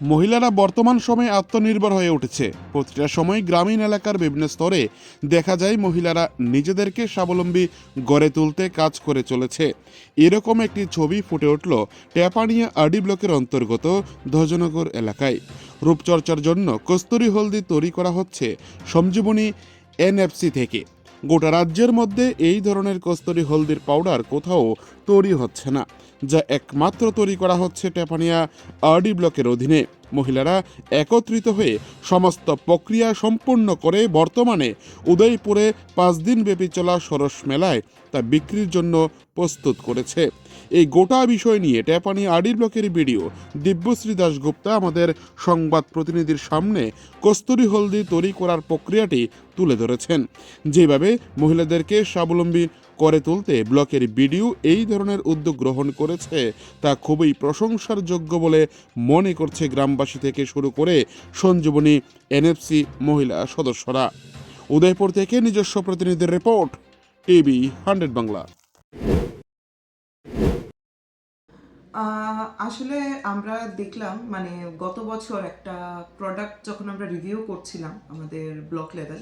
মহিলারা বর্তমান সময়ে আত্মনির্ভর হয়ে উঠেছে। প্রতিটা সময় গ্রামীণ এলাকার বিভিন্ন স্তরে দেখা যায় মহিলারা নিজেদেরকে স্বাবলম্বী গড়ে তুলতে কাজ করে চলেছে। এরকম একটি ছবি ফুটে উঠল ট্যাপানিয়া আডি ব্লকের অন্তর্গত ধ্বজনগর এলাকায়। রূপচর্চার জন্য কস্তুরী হলদি তৈরি করা হচ্ছে সঞ্জীবনী এনএফসি থেকে। গোটা রাজ্যের মধ্যে এই ধরনের কস্তুরী হলদির পাউডার কোথাও তৈরি হচ্ছে না, যা একমাত্র তৈরি করা হচ্ছে টেপানিয়া আরডি ব্লকের অধীনে। মহিলারা একত্রিত হয়ে সমস্ত প্রক্রিয়া সম্পূর্ণ করে বর্তমানে উদয়পুরে পাঁচ দিন ব্যাপী চলা সরস মেলায় তা বিক্রির জন্য প্রস্তুত করেছে। এই গোটা বিষয় নিয়ে ট্যাপানি আরডি ব্লকের ভিডিও দিব্যশ্রী দাশগুপ্তা আমাদের সংবাদ প্রতিনিধির সামনে কস্তুরি হলদি তৈরি করার প্রক্রিয়াটি তুলে ধরেছেন। যেভাবে মহিলাদেরকে স্বাবলম্বী করে তুলতে ব্লকের বিডিও এই ধরনের উদ্যোগ গ্রহণ করেছে, তা খুবই প্রশংসার যোগ্য বলে মনে করছে গ্রামবাসী থেকে শুরু করে সঞ্জীবনী, এনএফসি মহিলা সদস্যরা। উদয়পুর থেকে নিজস্ব প্রতিনিধির রিপোর্ট, টিভি হান্ড্রেড বাংলা। আসলে আমরা দেখলাম মানে গত বছর একটা প্রোডাক্ট যখন আমরা রিভিউ করছিলাম আমাদের ব্লক লেভেল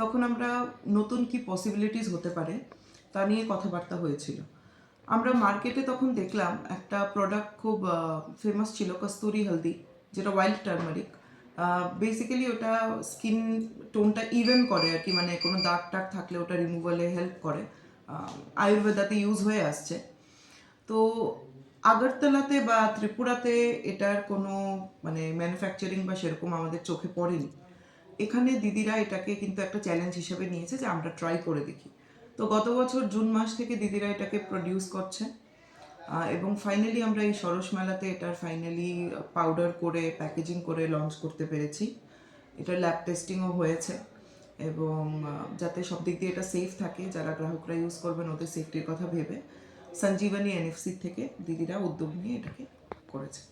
তখন আমরা নতুন কি পসিবিলিটিস হতে পারে তা নিয়ে কথাবার্তা হয়েছিল। আমরা মার্কেটে তখন দেখলাম একটা প্রোডাক্ট খুব ফেমাস ছিল, কস্তুরি হলদি, যেটা ওয়াইল্ড টার্মারিক বেসিক্যালি ওটা স্কিন টোনটা ইভেন করে আর কি মানে কোনো দাগ টাগ থাকলে ওটা রিমুভালে হেল্প করে। আয়ুর্বেদাতে ইউজ হয়ে আসছে। তো আগরতলাতে বা ত্রিপুরাতে এটার কোনো মানে ম্যানুফ্যাকচারিং বা সেরকম আমাদের চোখে পড়েনি। এখানে দিদিরা এটাকে কিন্তু একটা চ্যালেঞ্জ হিসেবে নিয়েছে যে আমরা ট্রাই করে দেখি। তো গত বছর জুন মাস থেকে দিদিরা এটাকে প্রডিউস করছে। এবং ফাইনালি আমরা এই সরস মেলাতে এটার ফাইনালি পাউডার করে প্যাকেজিং করে লঞ্চ করতে পেরেছি। এটা ল্যাব টেস্টিংও হয়েছে এবং যাতে সব দিক দিয়ে এটা সেফ থাকে, যারা গ্রাহকরা ইউজ করবেন ওদের সেফটির কথা ভেবে সঞ্জীবনী এনএফসি থেকে দিদিরা উদ্যোগ নিয়ে এটাকে করেছে।